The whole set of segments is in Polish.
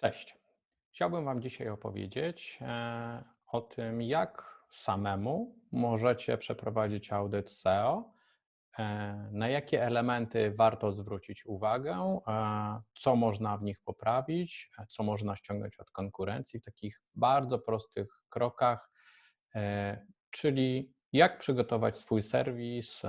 Cześć. Chciałbym Wam dzisiaj opowiedzieć e, o tym, jak samemu możecie przeprowadzić audyt SEO, e, na jakie elementy warto zwrócić uwagę, e, co można w nich poprawić, co można ściągnąć od konkurencji w takich bardzo prostych krokach, czyli jak przygotować swój serwis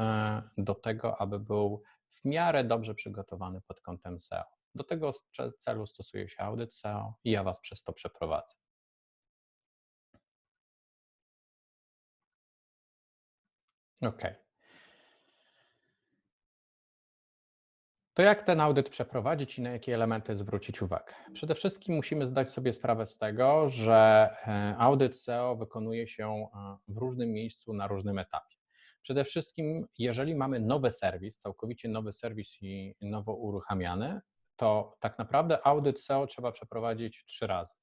do tego, aby był w miarę dobrze przygotowany pod kątem SEO. Do tego celu stosuje się audyt SEO i ja Was przez to przeprowadzę. OK. To jak ten audyt przeprowadzić i na jakie elementy zwrócić uwagę? Przede wszystkim musimy zdać sobie sprawę z tego, że e, audyt SEO wykonuje się e, w różnym miejscu na różnym etapie. Przede wszystkim, jeżeli mamy nowy serwis, całkowicie nowy serwis i nowo uruchamiany, to tak naprawdę audyt SEO trzeba przeprowadzić trzy razy.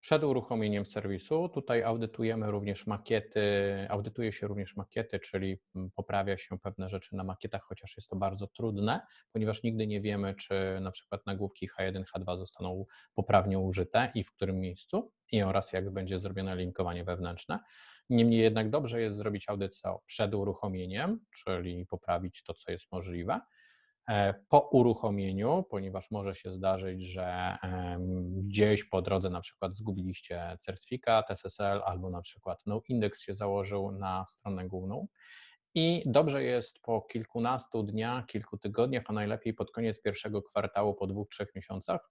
Przed uruchomieniem serwisu, tutaj audytujemy również makiety, audytuje się również makiety, czyli mm, poprawia się pewne rzeczy na makietach, chociaż jest to bardzo trudne, ponieważ nigdy nie wiemy, czy na przykład nagłówki H1, H2 zostaną poprawnie użyte i w którym miejscu, i oraz jak będzie zrobione linkowanie wewnętrzne. Niemniej jednak dobrze jest zrobić audyt SEO przed uruchomieniem, czyli poprawić to, co jest możliwe po uruchomieniu, ponieważ może się zdarzyć, że gdzieś po drodze na przykład zgubiliście certyfikat SSL albo na przykład no index się założył na stronę główną. I dobrze jest po kilkunastu dniach, kilku tygodniach, a najlepiej pod koniec pierwszego kwartału, po dwóch, trzech miesiącach,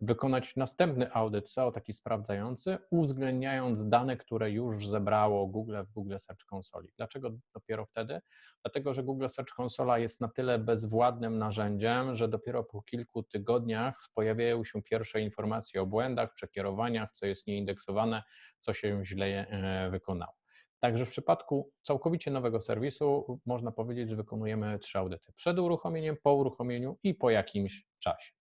wykonać następny audyt SEO, taki sprawdzający, uwzględniając dane, które już zebrało Google w Google Search Console. Dlaczego dopiero wtedy? Dlatego, że Google Search Console jest na tyle bezwładnym narzędziem, że dopiero po kilku tygodniach pojawiają się pierwsze informacje o błędach, przekierowaniach, co jest nieindeksowane, co się źle e, wykonało. Także w przypadku całkowicie nowego serwisu można powiedzieć, że wykonujemy trzy audyty: przed uruchomieniem, po uruchomieniu i po jakimś czasie.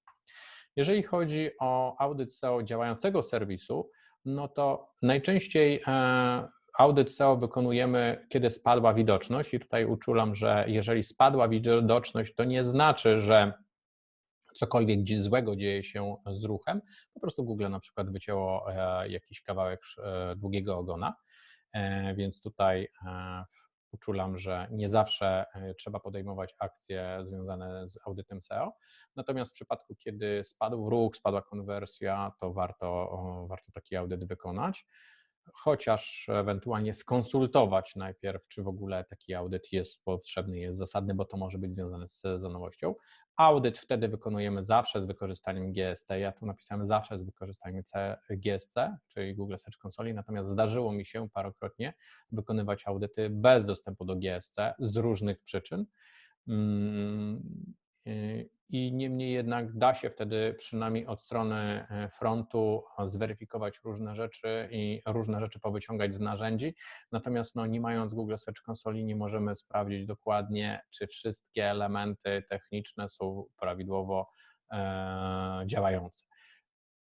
Jeżeli chodzi o audyt SEO działającego serwisu, no to najczęściej e, audyt SEO wykonujemy, kiedy spadła widoczność, i tutaj uczulam, że jeżeli spadła widoczność, to nie znaczy, że cokolwiek złego dzieje się z ruchem. Po prostu Google na przykład wycięło e, jakiś kawałek e, długiego ogona. Więc tutaj uczulam, że nie zawsze e, trzeba podejmować akcje związane z audytem SEO. Natomiast w przypadku, kiedy spadł ruch, spadła konwersja, to warto, warto taki audyt wykonać chociaż ewentualnie skonsultować najpierw, czy w ogóle taki audyt jest potrzebny, jest zasadny, bo to może być związane z sezonowością. Audyt wtedy wykonujemy zawsze z wykorzystaniem GSC. Ja tu napisałem zawsze z wykorzystaniem GSC, czyli Google Search Console, natomiast zdarzyło mi się parokrotnie wykonywać audyty bez dostępu do GSC z różnych przyczyn. I niemniej jednak da się wtedy przynajmniej od strony e, frontu zweryfikować różne rzeczy i różne rzeczy powyciągać z narzędzi. Natomiast no, nie mając Google Search Console nie możemy sprawdzić dokładnie, czy wszystkie elementy techniczne są prawidłowo e, działające.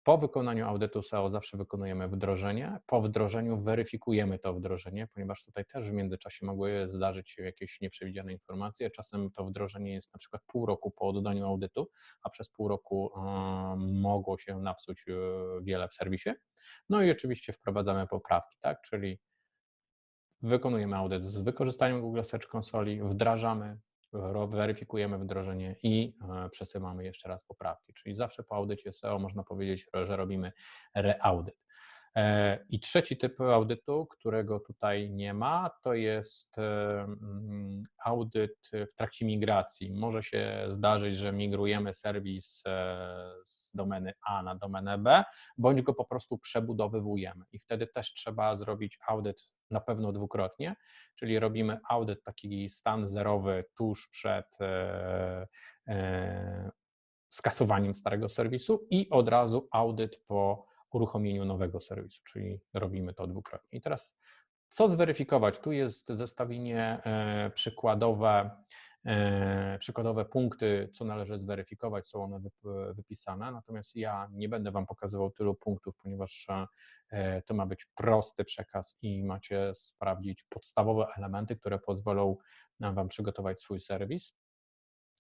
Po wykonaniu audytu SEO zawsze wykonujemy wdrożenie. Po wdrożeniu weryfikujemy to wdrożenie, ponieważ tutaj też w międzyczasie mogły zdarzyć się jakieś nieprzewidziane informacje. Czasem to wdrożenie jest na przykład pół roku po oddaniu audytu, a przez pół roku mogło się napsuć e, wiele w serwisie. No i oczywiście wprowadzamy poprawki, tak? czyli wykonujemy audyt z wykorzystaniem Google Search Console, wdrażamy, weryfikujemy wdrożenie i e, przesyłamy jeszcze raz poprawki. Czyli zawsze po audycie SEO można powiedzieć, że robimy reaudyt. E, I trzeci typ audytu, którego tutaj nie ma, to jest e, mm, audyt w trakcie migracji. Może się zdarzyć, że migrujemy serwis z domeny A na domenę B, bądź go po prostu przebudowywujemy. I wtedy też trzeba zrobić audyt na pewno dwukrotnie, czyli robimy audyt taki stan zerowy tuż przed e, e, skasowaniem starego serwisu i od razu audyt po uruchomieniu nowego serwisu, czyli robimy to dwukrotnie. I teraz co zweryfikować? Tu jest zestawienie e, przykładowe przykładowe punkty, co należy zweryfikować, są one wypisane, natomiast ja nie będę Wam pokazywał tylu punktów, ponieważ e, to ma być prosty przekaz i macie sprawdzić podstawowe elementy, które pozwolą Wam przygotować swój serwis.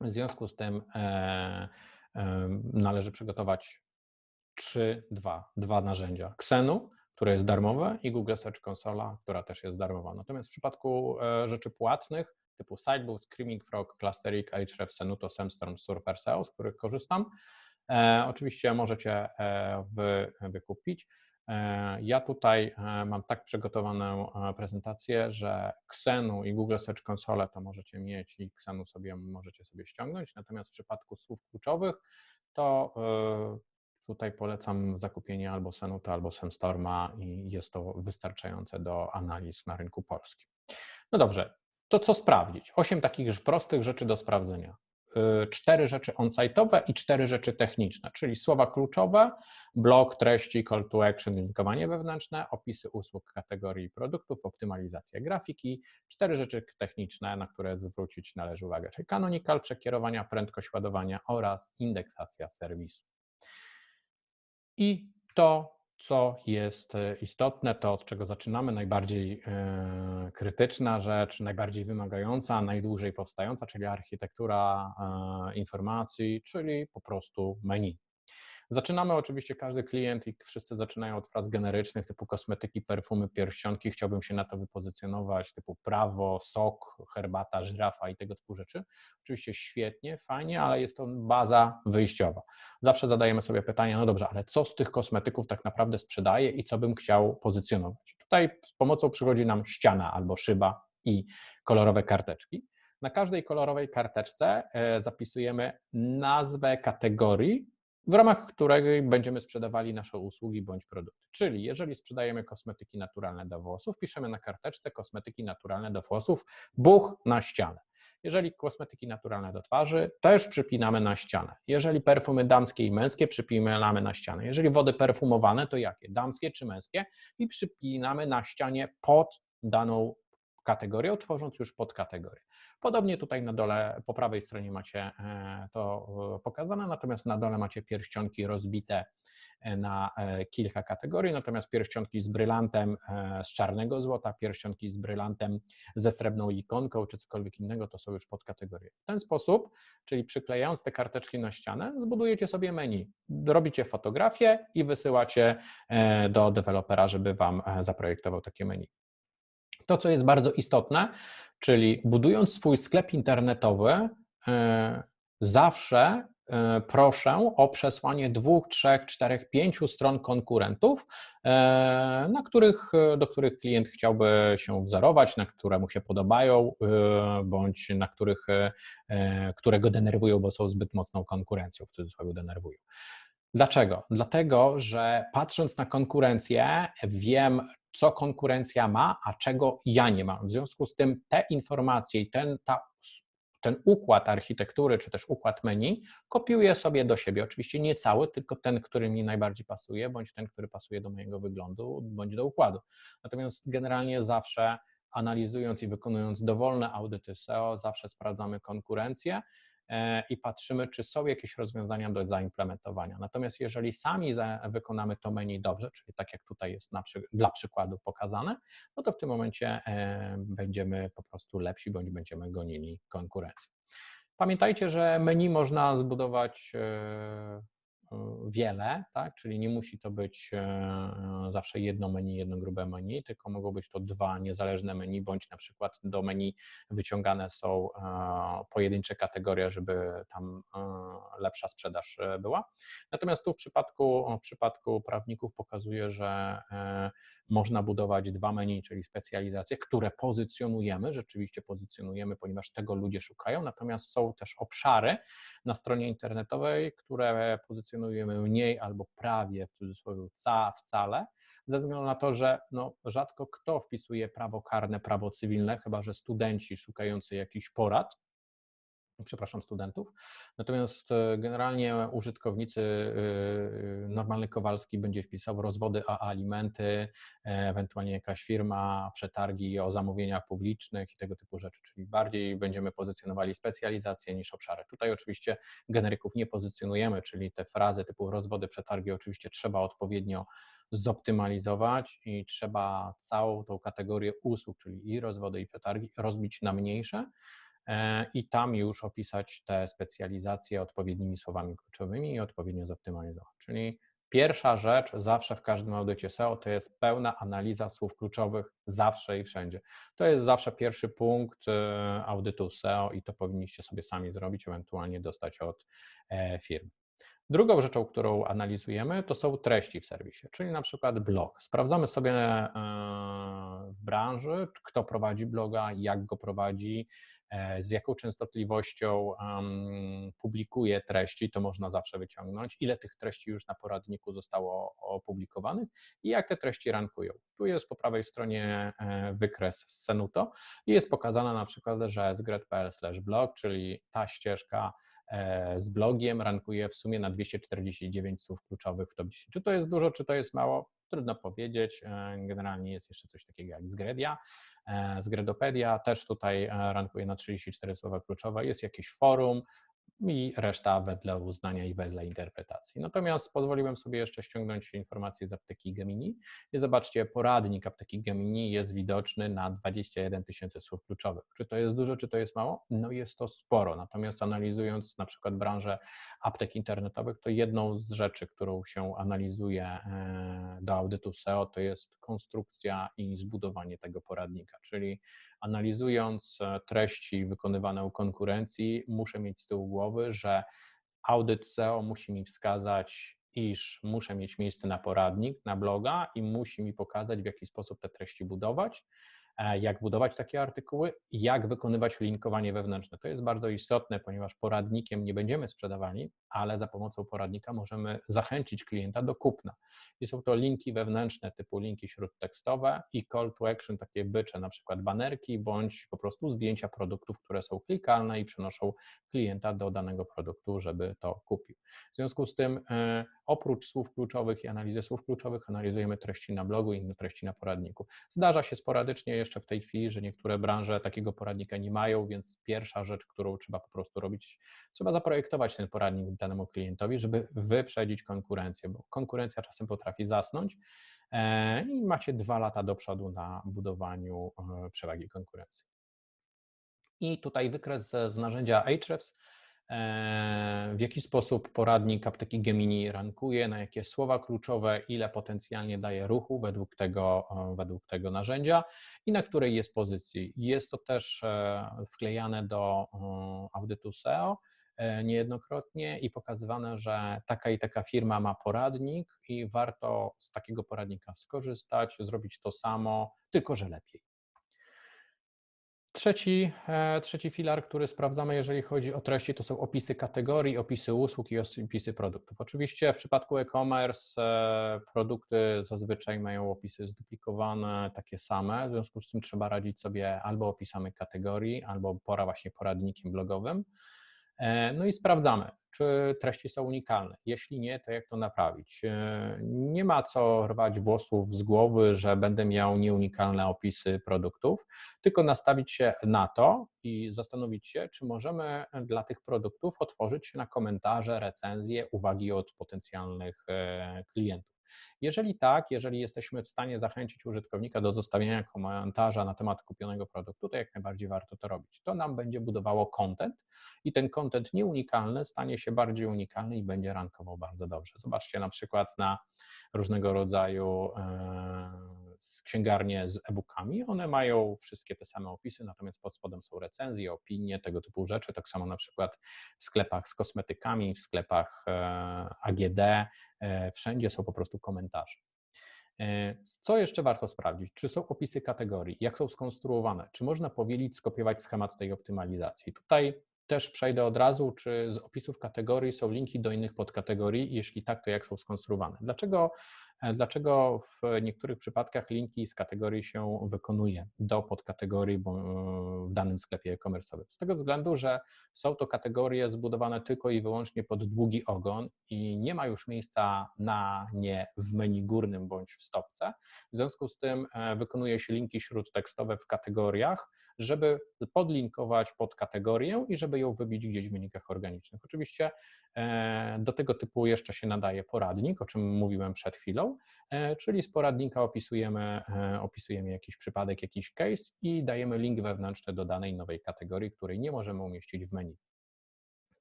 W związku z tym e, należy przygotować trzy, dwa, dwa narzędzia. Xenu, które jest darmowe i Google Search Console, która też jest darmowa. Natomiast w przypadku e, rzeczy płatnych typu Sidebook, Screaming Frog, Clustering, Ahrefs, Senuto, Sandstorm, Surfer SEO, z których korzystam, e, oczywiście możecie e, wy, wykupić. E, ja tutaj e, mam tak przygotowaną prezentację, że Xenu i Google Search Console to możecie mieć i Xenu sobie możecie sobie ściągnąć, natomiast w przypadku słów kluczowych to tutaj polecam zakupienie albo Senuta, albo Sandstorma i jest to wystarczające do analiz na rynku polskim. No dobrze, to co sprawdzić? Osiem takich prostych rzeczy do sprawdzenia. Y, cztery rzeczy on-site'owe i cztery rzeczy techniczne, czyli słowa kluczowe, blok, treści, call to action, linkowanie wewnętrzne, opisy usług, kategorii produktów, optymalizacja grafiki, cztery rzeczy techniczne, na które zwrócić należy uwagę, czyli canonical, przekierowania, prędkość ładowania oraz indeksacja serwisu. I to co jest e, istotne, to od czego zaczynamy, najbardziej e, krytyczna rzecz, najbardziej wymagająca, najdłużej powstająca, czyli architektura e, informacji, czyli po prostu menu. Zaczynamy oczywiście, każdy klient i wszyscy zaczynają od fraz generycznych typu kosmetyki, perfumy, pierścionki. Chciałbym się na to wypozycjonować, typu prawo, sok, herbata, żyrafa i tego typu rzeczy. Oczywiście świetnie, fajnie, ale jest to baza wyjściowa. Zawsze zadajemy sobie pytanie, no dobrze, ale co z tych kosmetyków tak naprawdę sprzedaję i co bym chciał pozycjonować? Tutaj z pomocą przychodzi nam ściana albo szyba i kolorowe karteczki. Na każdej kolorowej karteczce e, zapisujemy nazwę kategorii, w ramach której będziemy sprzedawali nasze usługi bądź produkty. Czyli jeżeli sprzedajemy kosmetyki naturalne do włosów, piszemy na karteczce kosmetyki naturalne do włosów, buch na ścianę. Jeżeli kosmetyki naturalne do twarzy, też przypinamy na ścianę. Jeżeli perfumy damskie i męskie, przypinamy na ścianę. Jeżeli wody perfumowane, to jakie? Damskie czy męskie? I przypinamy na ścianie pod daną kategorią, tworząc już podkategorię. Podobnie tutaj na dole, po prawej stronie macie e, to e, pokazane, natomiast na dole macie pierścionki rozbite e, na kilka kategorii, natomiast pierścionki z brylantem z czarnego złota, pierścionki z brylantem ze srebrną ikonką czy cokolwiek innego, to są już podkategorie. W ten sposób, czyli przyklejając te karteczki na ścianę, zbudujecie sobie menu, robicie fotografię i wysyłacie do dewelopera, żeby Wam zaprojektował takie menu. To, co jest bardzo istotne, czyli budując swój sklep internetowy, e, zawsze e, proszę o przesłanie dwóch, trzech, czterech, pięciu stron konkurentów, e, na których, do których klient chciałby się wzorować, na które mu się podobają, bądź na których, które go denerwują, bo są zbyt mocną konkurencją, w cudzysłowie denerwują. Dlaczego? Dlatego, że patrząc na konkurencję, wiem, co konkurencja ma, a czego ja nie mam. W związku z tym te informacje i ten, ta, ten układ architektury, czy też układ menu, kopiuję sobie do siebie. Oczywiście nie cały, tylko ten, który mi najbardziej pasuje, bądź ten, który pasuje do mojego wyglądu, bądź do układu. Natomiast generalnie zawsze analizując i wykonując dowolne audyty SEO, zawsze sprawdzamy konkurencję i patrzymy, czy są jakieś rozwiązania do zaimplementowania. Natomiast jeżeli sami wykonamy to menu dobrze, czyli tak jak tutaj jest przy, dla przykładu pokazane, no to w tym momencie e, będziemy po prostu lepsi bądź będziemy gonili konkurencję. Pamiętajcie, że menu można zbudować e, wiele, tak? czyli nie musi to być e, zawsze jedno menu, jedno grube menu, tylko mogą być to dwa niezależne menu, bądź na przykład do menu wyciągane są e, pojedyncze kategorie, żeby tam e, lepsza sprzedaż była. Natomiast tu w przypadku, w przypadku prawników pokazuje, że można budować dwa menu, czyli specjalizacje, które pozycjonujemy, rzeczywiście pozycjonujemy, ponieważ tego ludzie szukają, natomiast są też obszary na stronie internetowej, które pozycjonujemy mniej albo prawie w cudzysłowie ca, wcale, ze względu na to, że no, rzadko kto wpisuje prawo karne, prawo cywilne, chyba że studenci szukający jakichś porad, przepraszam, studentów. Natomiast e, generalnie użytkownicy, e, e, normalny Kowalski będzie wpisał rozwody, a alimenty, ewentualnie jakaś firma, przetargi o zamówieniach publicznych i tego typu rzeczy, czyli bardziej będziemy pozycjonowali specjalizację niż obszary. Tutaj oczywiście generyków nie pozycjonujemy, czyli te frazy typu rozwody, przetargi oczywiście trzeba odpowiednio zoptymalizować i trzeba całą tą kategorię usług, czyli i rozwody, i przetargi rozbić na mniejsze, i tam już opisać te specjalizacje odpowiednimi słowami kluczowymi i odpowiednio zoptymalizować. Czyli Pierwsza rzecz zawsze w każdym audycie SEO to jest pełna analiza słów kluczowych zawsze i wszędzie. To jest zawsze pierwszy punkt e, audytu SEO i to powinniście sobie sami zrobić, ewentualnie dostać od e, firmy. Drugą rzeczą, którą analizujemy, to są treści w serwisie, czyli na przykład blog. Sprawdzamy sobie e, w branży, kto prowadzi bloga, jak go prowadzi, E, z jaką częstotliwością publikuje treści, to można zawsze wyciągnąć, ile tych treści już na poradniku zostało opublikowanych i jak te treści rankują. Tu jest po prawej stronie e, wykres z Senuto i jest pokazana na przykład, że zgret.pl blog, czyli ta ścieżka e, z blogiem rankuje w sumie na 249 słów kluczowych w top 10. Czy to jest dużo, czy to jest mało? Trudno powiedzieć. Generalnie jest jeszcze coś takiego jak Zgredia, E, z Gredopedia też tutaj e, rankuje na 34 słowa kluczowe. Jest jakieś forum, i reszta wedle uznania i wedle interpretacji. Natomiast pozwoliłem sobie jeszcze ściągnąć informacje z apteki Gemini i zobaczcie, poradnik apteki Gemini jest widoczny na 21 tysięcy słów kluczowych. Czy to jest dużo, czy to jest mało? No jest to sporo. Natomiast analizując na przykład branżę aptek internetowych, to jedną z rzeczy, którą się analizuje e, do audytu SEO, to jest konstrukcja i zbudowanie tego poradnika, czyli analizując e, treści wykonywane u konkurencji, muszę mieć z tyłu głowy, że audyt SEO musi mi wskazać, iż muszę mieć miejsce na poradnik, na bloga i musi mi pokazać, w jaki sposób te treści budować. E, jak budować takie artykuły, jak wykonywać linkowanie wewnętrzne. To jest bardzo istotne, ponieważ poradnikiem nie będziemy sprzedawali, ale za pomocą poradnika możemy zachęcić klienta do kupna. I są to linki wewnętrzne typu linki śródtekstowe i call to action, takie bycze, na przykład banerki bądź po prostu zdjęcia produktów, które są klikalne i przenoszą klienta do danego produktu, żeby to kupił. W związku z tym e, oprócz słów kluczowych i analizy słów kluczowych analizujemy treści na blogu i inne treści na poradniku. Zdarza się sporadycznie jeszcze w tej chwili, że niektóre branże takiego poradnika nie mają, więc pierwsza rzecz, którą trzeba po prostu robić, trzeba zaprojektować ten poradnik danemu klientowi, żeby wyprzedzić konkurencję, bo konkurencja czasem potrafi zasnąć e, i macie dwa lata do przodu na budowaniu e, przewagi konkurencji. I tutaj wykres z narzędzia Ahrefs w jaki sposób poradnik apteki Gemini rankuje, na jakie słowa kluczowe, ile potencjalnie daje ruchu według tego, według tego narzędzia i na której jest pozycji. Jest to też e, wklejane do audytu SEO e, niejednokrotnie i pokazywane, że taka i taka firma ma poradnik i warto z takiego poradnika skorzystać, zrobić to samo, tylko że lepiej. Trzeci, e, trzeci filar, który sprawdzamy, jeżeli chodzi o treści, to są opisy kategorii, opisy usług i opisy produktów. Oczywiście w przypadku e-commerce e, produkty zazwyczaj mają opisy zduplikowane, takie same, w związku z tym trzeba radzić sobie albo opisami kategorii, albo pora właśnie poradnikiem blogowym. E, no i sprawdzamy, czy treści są unikalne. Jeśli nie, to jak to naprawić? E, nie ma co rwać włosów z głowy, że będę miał nieunikalne opisy produktów, tylko nastawić się na to i zastanowić się, czy możemy dla tych produktów otworzyć na komentarze, recenzje, uwagi od potencjalnych e, klientów. Jeżeli tak, jeżeli jesteśmy w stanie zachęcić użytkownika do zostawienia komentarza na temat kupionego produktu, to jak najbardziej warto to robić. To nam będzie budowało content i ten content nieunikalny stanie się bardziej unikalny i będzie rankował bardzo dobrze. Zobaczcie na przykład na różnego rodzaju e, księgarnie z e-bookami. One mają wszystkie te same opisy, natomiast pod spodem są recenzje, opinie, tego typu rzeczy. Tak samo na przykład w sklepach z kosmetykami, w sklepach e, AGD, e, wszędzie są po prostu komentarze. E, co jeszcze warto sprawdzić? Czy są opisy kategorii? Jak są skonstruowane? Czy można powielić, skopiować schemat tej optymalizacji? Tutaj też przejdę od razu, czy z opisów kategorii są linki do innych podkategorii? Jeśli tak, to jak są skonstruowane? Dlaczego dlaczego w niektórych przypadkach linki z kategorii się wykonuje do podkategorii e, w danym sklepie e-commerce'owym? Z tego względu, że są to kategorie zbudowane tylko i wyłącznie pod długi ogon i nie ma już miejsca na nie w menu górnym bądź w stopce. W związku z tym e, wykonuje się linki śródtekstowe w kategoriach, żeby podlinkować pod kategorię i żeby ją wybić gdzieś w wynikach organicznych. Oczywiście do tego typu jeszcze się nadaje poradnik, o czym mówiłem przed chwilą, E, czyli z poradnika opisujemy, e, opisujemy jakiś przypadek, jakiś case i dajemy link wewnętrzny do danej nowej kategorii, której nie możemy umieścić w menu.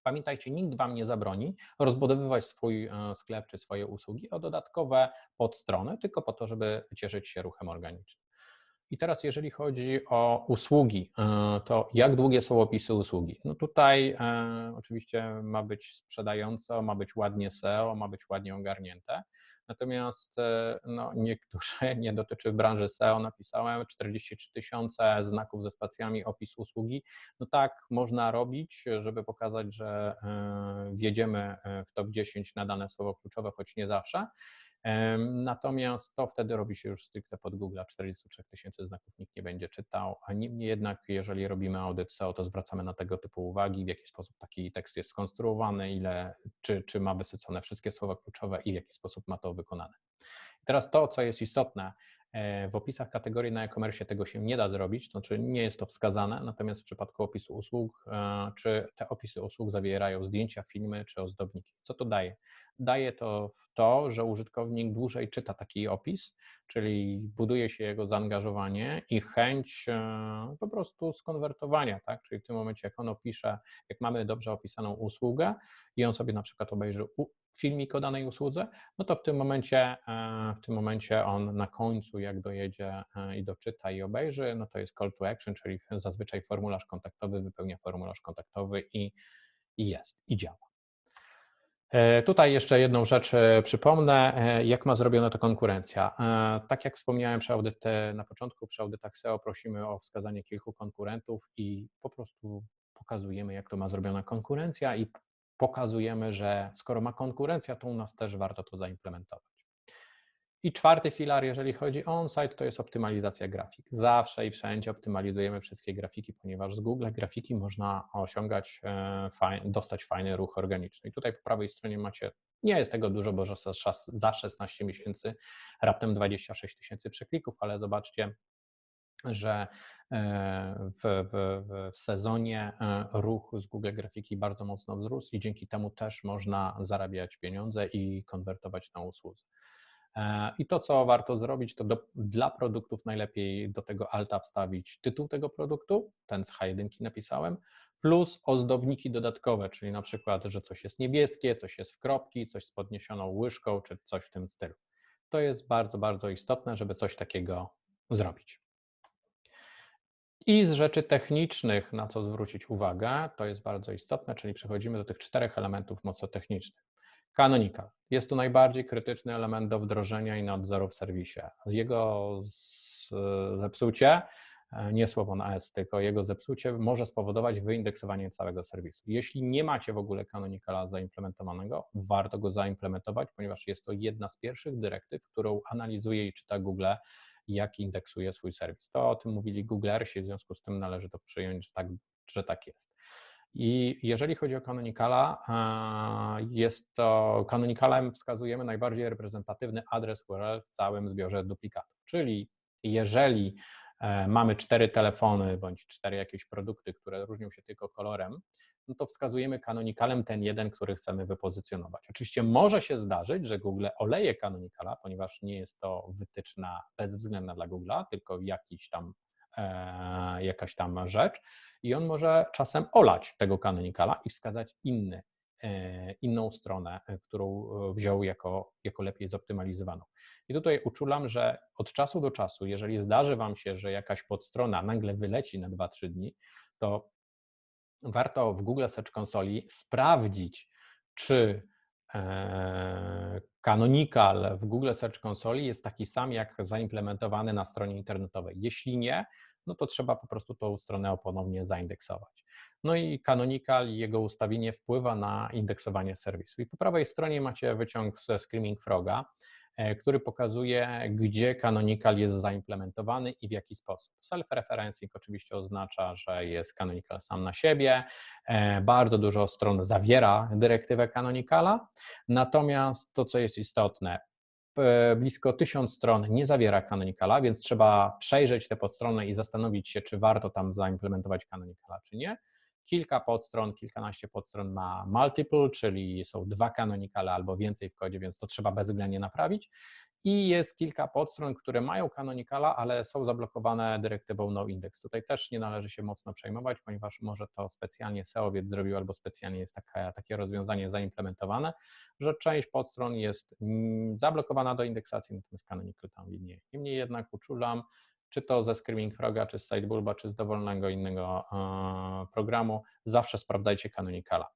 Pamiętajcie, nikt Wam nie zabroni rozbudowywać swój e, sklep czy swoje usługi o dodatkowe podstrony, tylko po to, żeby cieszyć się ruchem organicznym. I teraz, jeżeli chodzi o usługi, e, to jak długie są opisy usługi? No tutaj e, oczywiście ma być sprzedająco, ma być ładnie SEO, ma być ładnie ogarnięte. Natomiast e, no, niektóre, nie dotyczy branży SEO, napisałem 43 tysiące znaków ze spacjami, opis usługi. No tak można robić, żeby pokazać, że wjedziemy w top 10 na dane słowo kluczowe, choć nie zawsze. Natomiast to wtedy robi się już stricte pod Google, 43 tysięcy znaków nikt nie będzie czytał, niemniej jednak, jeżeli robimy audyt SEO, to zwracamy na tego typu uwagi, w jaki sposób taki tekst jest skonstruowany, ile, czy, czy ma wysycone wszystkie słowa kluczowe i w jaki sposób ma to wykonane. Teraz to, co jest istotne, w opisach kategorii na e-commerce tego się nie da zrobić, to znaczy nie jest to wskazane, natomiast w przypadku opisu usług, e, czy te opisy usług zawierają zdjęcia, filmy czy ozdobniki. Co to daje? daje to w to, że użytkownik dłużej czyta taki opis, czyli buduje się jego zaangażowanie i chęć e, po prostu skonwertowania, tak? Czyli w tym momencie, jak on opisze, jak mamy dobrze opisaną usługę i on sobie na przykład obejrzy filmik o danej usłudze, no to w tym momencie, e, w tym momencie on na końcu, jak dojedzie e, i doczyta i obejrzy, no to jest call to action, czyli zazwyczaj formularz kontaktowy, wypełnia formularz kontaktowy i, i jest, i działa. E, tutaj jeszcze jedną rzecz przypomnę, jak ma zrobione to konkurencja. Tak jak wspomniałem przy audycie, na początku, przy audytach SEO prosimy o wskazanie kilku konkurentów i po prostu pokazujemy, jak to ma zrobiona konkurencja i pokazujemy, że skoro ma konkurencja, to u nas też warto to zaimplementować. I czwarty filar, jeżeli chodzi o on-site, to jest optymalizacja grafik. Zawsze i wszędzie optymalizujemy wszystkie grafiki, ponieważ z Google grafiki można osiągać, e, dostać fajny ruch organiczny. I tutaj po prawej stronie macie, nie jest tego dużo, bo za 16 miesięcy raptem 26 tysięcy przeklików, ale zobaczcie, że e, w, w, w, sezonie e, ruch z Google Grafiki bardzo mocno wzrósł i dzięki temu też można zarabiać pieniądze i konwertować na usłudze. E, I to, co warto zrobić, to do, dla produktów najlepiej do tego alta wstawić tytuł tego produktu, ten z H1 napisałem, plus ozdobniki dodatkowe, czyli na przykład, że coś jest niebieskie, coś jest w kropki, coś z podniesioną łyżką, czy coś w tym stylu. To jest bardzo, bardzo istotne, żeby coś takiego zrobić. I z rzeczy technicznych, na co zwrócić uwagę, to jest bardzo istotne, czyli przechodzimy do tych czterech elementów mocno technicznych. Canonical. Jest to najbardziej krytyczny element do wdrożenia i nadzoru w serwisie. Jego zepsucie, e, nie słowo na S, tylko jego zepsucie może spowodować wyindeksowanie całego serwisu. Jeśli nie macie w ogóle Canonicala zaimplementowanego, warto go zaimplementować, ponieważ jest to jedna z pierwszych dyrektyw, którą analizuje i czyta Google, jak indeksuje swój serwis. To o tym mówili Googlersi, w związku z tym należy to przyjąć, że tak, że tak jest. I jeżeli chodzi o Canonicala, jest to Canonicalem wskazujemy najbardziej reprezentatywny adres URL w całym zbiorze duplikatów. Czyli jeżeli e, mamy cztery telefony bądź cztery jakieś produkty, które różnią się tylko kolorem, no to wskazujemy Canonicalem ten jeden, który chcemy wypozycjonować. Oczywiście może się zdarzyć, że Google oleje Canonicala, ponieważ nie jest to wytyczna bezwzględna dla Google'a, tylko jakiś tam E, jakaś tam rzecz i on może czasem olać tego kanonikala i wskazać inny, e, inną stronę, e, którą wziął jako, jako lepiej zoptymalizowaną. I tutaj uczulam, że od czasu do czasu, jeżeli zdarzy Wam się, że jakaś podstrona nagle wyleci na 2-3 dni, to warto w Google Search Console sprawdzić, czy Canonical w Google Search Console jest taki sam jak zaimplementowany na stronie internetowej. Jeśli nie, no to trzeba po prostu tą stronę ponownie zaindeksować. No i Canonical i jego ustawienie wpływa na indeksowanie serwisu. I po prawej stronie macie wyciąg ze Screaming Froga, e, który pokazuje, gdzie Canonical jest zaimplementowany i w jaki sposób. Self-referencing oczywiście oznacza, że jest Canonical sam na siebie. E, bardzo dużo stron zawiera dyrektywę Canonicala, natomiast to, co jest istotne, blisko tysiąc stron nie zawiera Canonicala, więc trzeba przejrzeć te podstrony i zastanowić się, czy warto tam zaimplementować Canonicala, czy nie. kilka podstron, kilkanaście podstron ma multiple, czyli są dwa canonicale albo więcej w kodzie, więc to trzeba bezwzględnie naprawić. I jest kilka podstron, które mają canonicala, ale są zablokowane dyrektywą noindex. Tutaj też nie należy się mocno przejmować, ponieważ może to specjalnie SEOwiec zrobił albo specjalnie jest taka, takie rozwiązanie zaimplementowane, że część podstron jest mm, zablokowana do indeksacji, natomiast canonical tam widnieje. Niemniej jednak uczulam, czy to ze Screaming Froga, czy z Sidebulba, czy z dowolnego innego e, programu, zawsze sprawdzajcie Canonicala.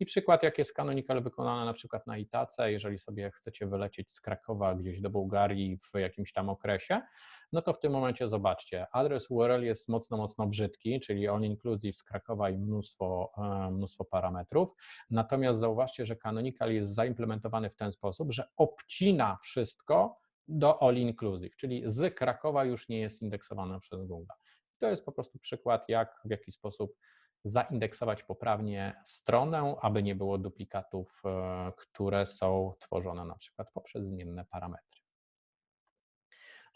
I przykład, jak jest Canonical wykonany na przykład na Itace, jeżeli sobie chcecie wylecieć z Krakowa gdzieś do Bułgarii w jakimś tam okresie, no to w tym momencie zobaczcie, adres URL jest mocno, mocno brzydki, czyli all inclusive z Krakowa i mnóstwo, e, mnóstwo parametrów, natomiast zauważcie, że Canonical jest zaimplementowany w ten sposób, że obcina wszystko, do all inclusive, czyli z Krakowa już nie jest indeksowana przez Google. To jest po prostu przykład, jak w jaki sposób zaindeksować poprawnie stronę, aby nie było duplikatów, e, które są tworzone na przykład poprzez zmienne parametry.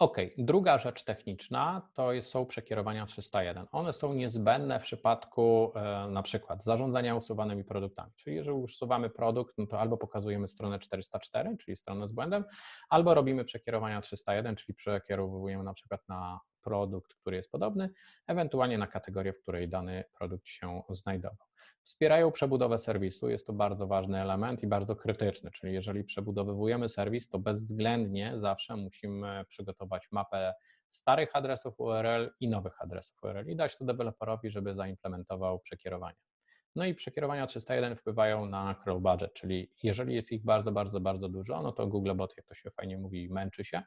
Ok, druga rzecz techniczna to są przekierowania 301. One są niezbędne w przypadku e, na przykład zarządzania usuwanymi produktami. Czyli jeżeli usuwamy produkt, no to albo pokazujemy stronę 404, czyli stronę z błędem, albo robimy przekierowania 301, czyli przekierowujemy na przykład na produkt, który jest podobny, ewentualnie na kategorię, w której dany produkt się znajdował. Wspierają przebudowę serwisu, jest to bardzo ważny element i bardzo krytyczny, czyli jeżeli przebudowywujemy serwis, to bezwzględnie zawsze musimy przygotować mapę starych adresów URL i nowych adresów URL i dać to deweloperowi, żeby zaimplementował przekierowanie. No i przekierowania 301 wpływają na crawl budget, czyli jeżeli jest ich bardzo, bardzo, bardzo dużo, no to Googlebot, jak to się fajnie mówi, męczy się,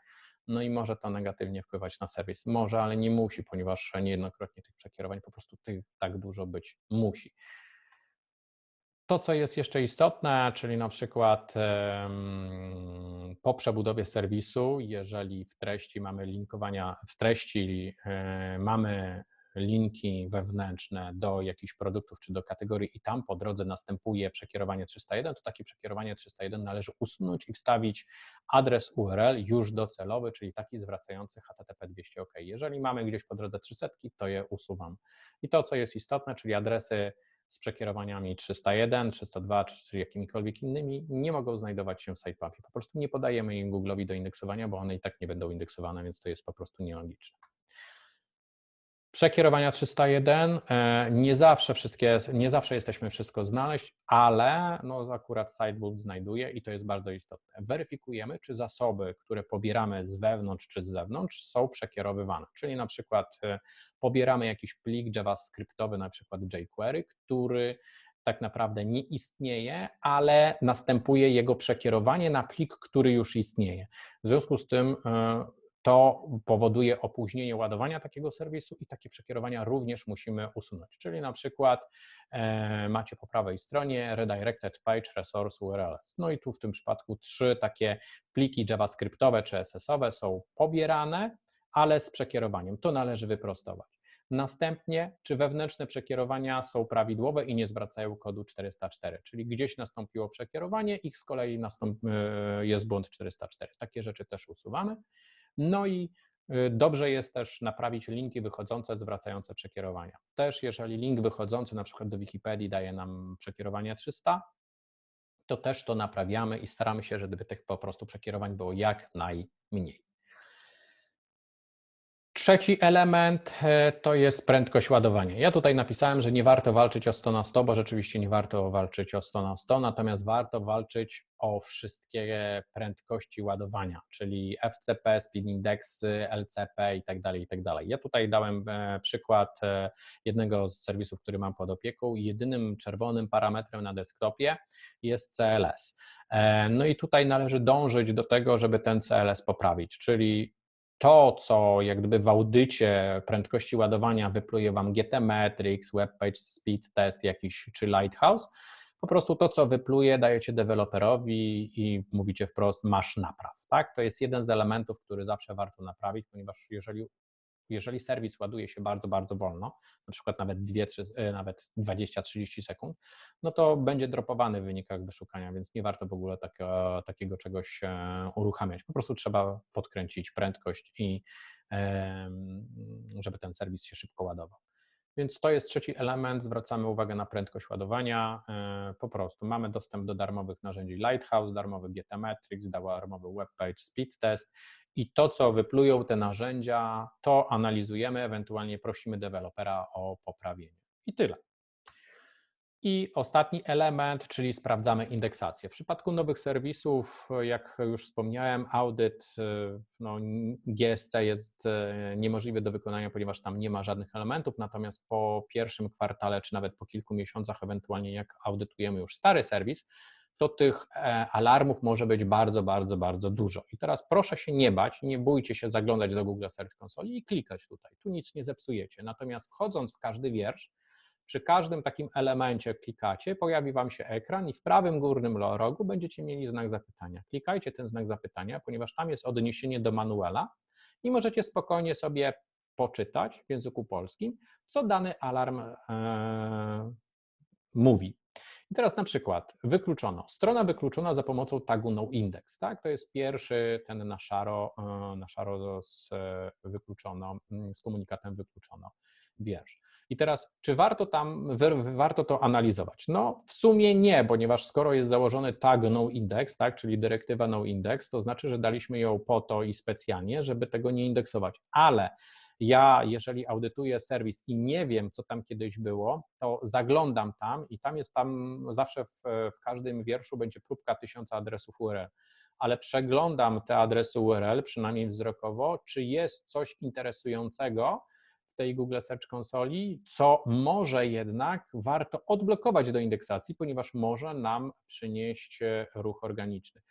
no i może to negatywnie wpływać na serwis. Może, ale nie musi, ponieważ niejednokrotnie tych przekierowań po prostu tych tak dużo być musi. To, co jest jeszcze istotne, czyli na przykład po przebudowie serwisu, jeżeli w treści mamy linkowania, w treści e, mamy linki wewnętrzne do jakichś produktów czy do kategorii i tam po drodze następuje przekierowanie 301, to takie przekierowanie 301 należy usunąć i wstawić adres URL już docelowy, czyli taki zwracający HTTP 200 OK. Jeżeli mamy gdzieś po drodze 300, to je usuwam. I to, co jest istotne, czyli adresy z przekierowaniami 301, 302 czy jakimikolwiek innymi nie mogą znajdować się w sitemapie. Po prostu nie podajemy im Google'owi do indeksowania, bo one i tak nie będą indeksowane, więc to jest po prostu nielogiczne. Przekierowania 301, e, nie zawsze wszystkie, nie zawsze jesteśmy wszystko znaleźć, ale no akurat Sidebook znajduje i to jest bardzo istotne. Weryfikujemy, czy zasoby, które pobieramy z wewnątrz czy z zewnątrz są przekierowywane, czyli na przykład e, pobieramy jakiś plik javascriptowy, na przykład jQuery, który tak naprawdę nie istnieje, ale następuje jego przekierowanie na plik, który już istnieje. W związku z tym e, to powoduje opóźnienie ładowania takiego serwisu i takie przekierowania również musimy usunąć. Czyli na przykład e, macie po prawej stronie redirected page resource URLs. No i tu w tym przypadku trzy takie pliki javascriptowe czy SS-owe są pobierane, ale z przekierowaniem. To należy wyprostować. Następnie, czy wewnętrzne przekierowania są prawidłowe i nie zwracają kodu 404, czyli gdzieś nastąpiło przekierowanie, ich z kolei e, jest błąd 404. Takie rzeczy też usuwamy. No i y, dobrze jest też naprawić linki wychodzące, zwracające przekierowania. Też jeżeli link wychodzący na przykład do Wikipedii daje nam przekierowanie 300, to też to naprawiamy i staramy się, żeby tych po prostu przekierowań było jak najmniej. Trzeci element e, to jest prędkość ładowania. Ja tutaj napisałem, że nie warto walczyć o 100 na 100, bo rzeczywiście nie warto walczyć o 100 na 100, natomiast warto walczyć o wszystkie prędkości ładowania, czyli FCP, speed index, LCP i tak dalej, i tak dalej. Ja tutaj dałem e, przykład e, jednego z serwisów, który mam pod opieką i jedynym czerwonym parametrem na desktopie jest CLS. No i tutaj należy dążyć do tego, żeby ten CLS poprawić, czyli to, co jak gdyby w audycie prędkości ładowania wypluje Wam GT Metrics, Webpage Speed Test jakiś czy Lighthouse, po prostu to, co wypluje, dajecie deweloperowi i mówicie wprost, masz napraw. Tak? To jest jeden z elementów, który zawsze warto naprawić, ponieważ jeżeli jeżeli serwis ładuje się bardzo, bardzo wolno, na przykład nawet 2, 3, e, nawet 20-30 sekund, no to będzie dropowany w wynikach wyszukania, więc nie warto w ogóle tak, takiego czegoś e, uruchamiać. Po prostu trzeba podkręcić prędkość i żeby ten serwis się szybko ładował. Więc to jest trzeci element. Zwracamy uwagę na prędkość ładowania. E, po prostu mamy dostęp do darmowych narzędzi Lighthouse, darmowy GTmetrix, darmowy WebPage Speed Test i to, co wyplują te narzędzia, to analizujemy, ewentualnie prosimy dewelopera o poprawienie. I tyle. I ostatni element, czyli sprawdzamy indeksację. W przypadku nowych serwisów, jak już wspomniałem, audyt no, GSC jest e, niemożliwy do wykonania, ponieważ tam nie ma żadnych elementów, natomiast po pierwszym kwartale, czy nawet po kilku miesiącach, ewentualnie jak audytujemy już stary serwis, to tych e, alarmów może być bardzo, bardzo, bardzo dużo. I teraz proszę się nie bać, nie bójcie się zaglądać do Google Search Console i klikać tutaj. Tu nic nie zepsujecie. Natomiast wchodząc w każdy wiersz, przy każdym takim elemencie klikacie, pojawi Wam się ekran i w prawym górnym rogu będziecie mieli znak zapytania. Klikajcie ten znak zapytania, ponieważ tam jest odniesienie do manuela i możecie spokojnie sobie poczytać w języku polskim, co dany alarm e, mówi. I teraz na przykład wykluczono. Strona wykluczona za pomocą tagu noindex. Tak? To jest pierwszy ten na szaro, e, na szaro z, e, wykluczono, mm, z komunikatem wykluczono wiersz. I teraz, czy warto tam, warto to analizować? No, w sumie nie, ponieważ skoro jest założony tag noindex, tak, czyli dyrektywa noindex, to znaczy, że daliśmy ją po to i specjalnie, żeby tego nie indeksować. Ale ja, jeżeli audytuję serwis i nie wiem, co tam kiedyś było, to zaglądam tam i tam jest tam zawsze w, w każdym wierszu będzie próbka tysiąca adresów URL, ale przeglądam te adresy URL, przynajmniej wzrokowo, czy jest coś interesującego w tej Google Search Consoli, co może jednak warto odblokować do indeksacji, ponieważ może nam przynieść ruch organiczny.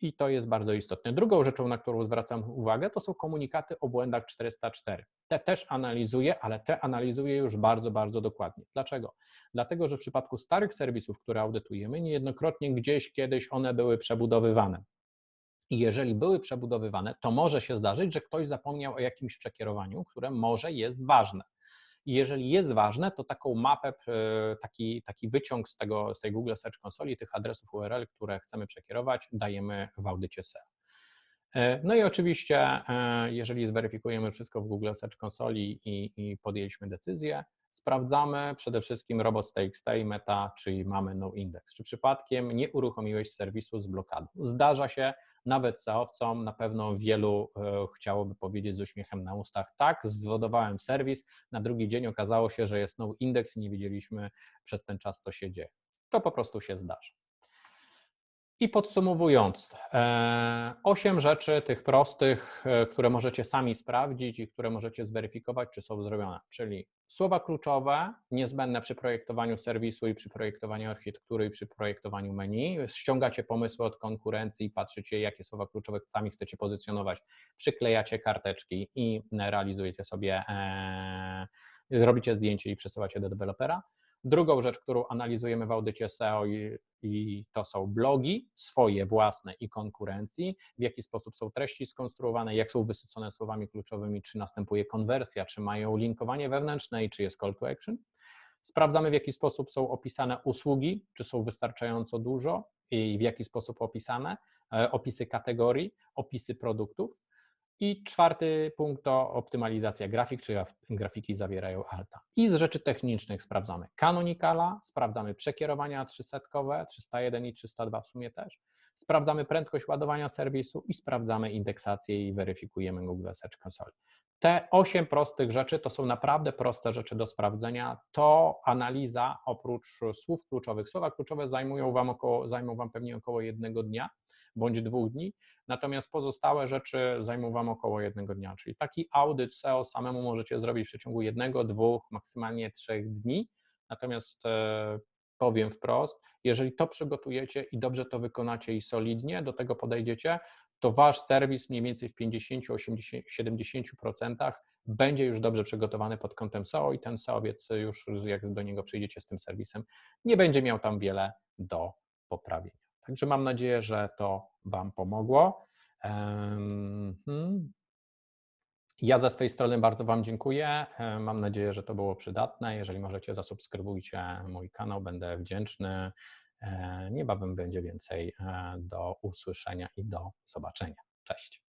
I to jest bardzo istotne. Drugą rzeczą, na którą zwracam uwagę, to są komunikaty o błędach 404. Te też analizuję, ale te analizuję już bardzo, bardzo dokładnie. Dlaczego? Dlatego, że w przypadku starych serwisów, które audytujemy, niejednokrotnie gdzieś kiedyś one były przebudowywane. I jeżeli były przebudowywane, to może się zdarzyć, że ktoś zapomniał o jakimś przekierowaniu, które może jest ważne. I jeżeli jest ważne, to taką mapę, taki, taki wyciąg z, tego, z tej Google Search Console, tych adresów URL, które chcemy przekierować, dajemy w audycie SEO. E, no i oczywiście, e, jeżeli zweryfikujemy wszystko w Google Search Console i, i podjęliśmy decyzję, sprawdzamy przede wszystkim robots.txt i meta, czyli mamy no index. Czy przypadkiem nie uruchomiłeś serwisu z blokadą? Zdarza się, nawet SEO-wcom na pewno wielu e, chciałoby powiedzieć z uśmiechem na ustach, tak, zwodowałem serwis, na drugi dzień okazało się, że jest no indeks i nie wiedzieliśmy przez ten czas, co się dzieje. To po prostu się zdarza. I podsumowując, e, osiem rzeczy tych prostych, e, które możecie sami sprawdzić i które możecie zweryfikować, czy są zrobione, czyli słowa kluczowe, niezbędne przy projektowaniu serwisu i przy projektowaniu architektury i przy projektowaniu menu. Ściągacie pomysły od konkurencji patrzycie, jakie słowa kluczowe sami chcecie pozycjonować. Przyklejacie karteczki i realizujecie sobie, e, robicie zdjęcie i przesyłacie do dewelopera. Drugą rzecz, którą analizujemy w audycie SEO i, i, to są blogi, swoje własne i konkurencji, w jaki sposób są treści skonstruowane, jak są wysycone słowami kluczowymi, czy następuje konwersja, czy mają linkowanie wewnętrzne i czy jest call to action. Sprawdzamy, w jaki sposób są opisane usługi, czy są wystarczająco dużo i w jaki sposób opisane, e, opisy kategorii, opisy produktów. I czwarty punkt to optymalizacja grafik, czy grafiki zawierają alta. I z rzeczy technicznych sprawdzamy Canonicala, sprawdzamy przekierowania 300, 301 i 302 w sumie też, sprawdzamy prędkość ładowania serwisu i sprawdzamy indeksację i weryfikujemy Google Search Console. Te osiem prostych rzeczy to są naprawdę proste rzeczy do sprawdzenia. To analiza oprócz słów kluczowych. Słowa kluczowe zajmują Wam, około, zajmą Wam pewnie około jednego dnia bądź dwóch dni, natomiast pozostałe rzeczy zajmą Wam około jednego dnia, czyli taki audyt SEO samemu możecie zrobić w przeciągu jednego, dwóch, maksymalnie trzech dni, natomiast e, powiem wprost, jeżeli to przygotujecie i dobrze to wykonacie i solidnie do tego podejdziecie, to Wasz serwis mniej więcej w 50, 80, 70% będzie już dobrze przygotowany pod kątem SEO i ten SEOwiec już jak do niego przyjdziecie z tym serwisem, nie będzie miał tam wiele do poprawienia. Także mam nadzieję, że to Wam pomogło. Hmm. Ja ze swojej strony bardzo Wam dziękuję. Mam nadzieję, że to było przydatne. Jeżeli możecie, zasubskrybujcie mój kanał, będę wdzięczny. E, niebawem będzie więcej e, do usłyszenia i do zobaczenia. Cześć.